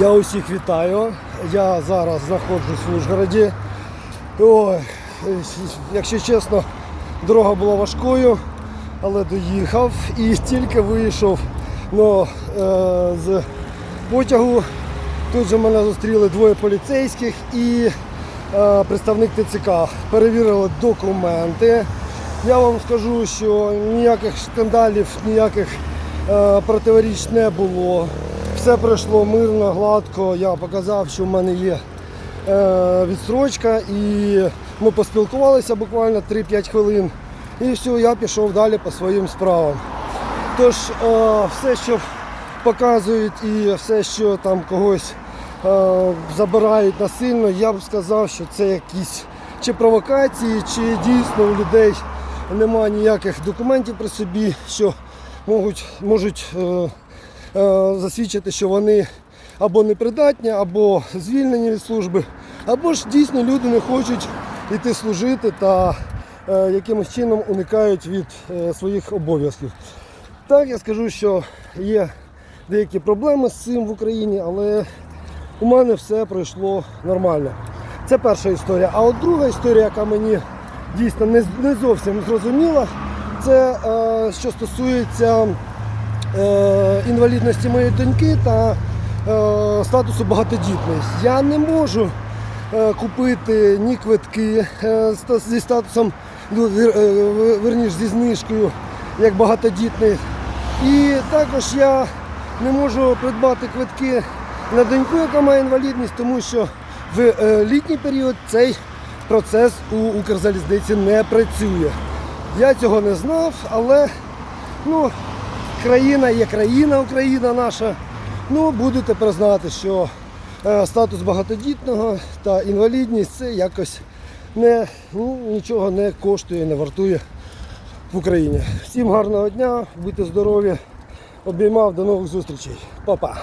Я усіх вітаю. Я зараз знаходжусь в Ужгороді. Ой, якщо чесно, дорога була важкою, але доїхав і тільки вийшов ну, е, з потягу. Тут же мене зустріли двоє поліцейських і е, представник ТЦК. Перевірили документи. Я вам скажу, що ніяких скандалів, ніяких е, противоріч не було. Все пройшло мирно, гладко. Я показав, що в мене є е, відстрочка, і ми поспілкувалися буквально 3-5 хвилин. І все, я пішов далі по своїм справам. Тож е, все, що показують і все, що там когось е, забирають насильно, я б сказав, що це якісь чи провокації, чи дійсно у людей немає ніяких документів при собі, що можуть, можуть засвідчити, що вони або непридатні, або звільнені від служби, або ж дійсно люди не хочуть йти служити та е, якимось чином уникають від е, своїх обов'язків. Так, я скажу, що є деякі проблеми з цим в Україні, але у мене все пройшло нормально. Це перша історія. А от друга історія, яка мені дійсно не, зовсім зрозуміла, це е, що стосується е, інвалідності моєї доньки та е, статусу багатодітної. Я не можу е, купити ні квитки е, зі статусом, ну, е, вірніш, зі знижкою як багатодітний. І також я не можу придбати квитки на доньку, яка має інвалідність, тому що в е, літній період цей процес у Укрзалізниці не працює. Я цього не знав, але ну, країна є країна, Україна наша. Ну, будете признати, що е, статус багатодітного та інвалідність це якось не, ну, нічого не коштує, не вартує в Україні. Всім гарного дня, будьте здорові. Обіймав, до нових зустрічей. Па-па.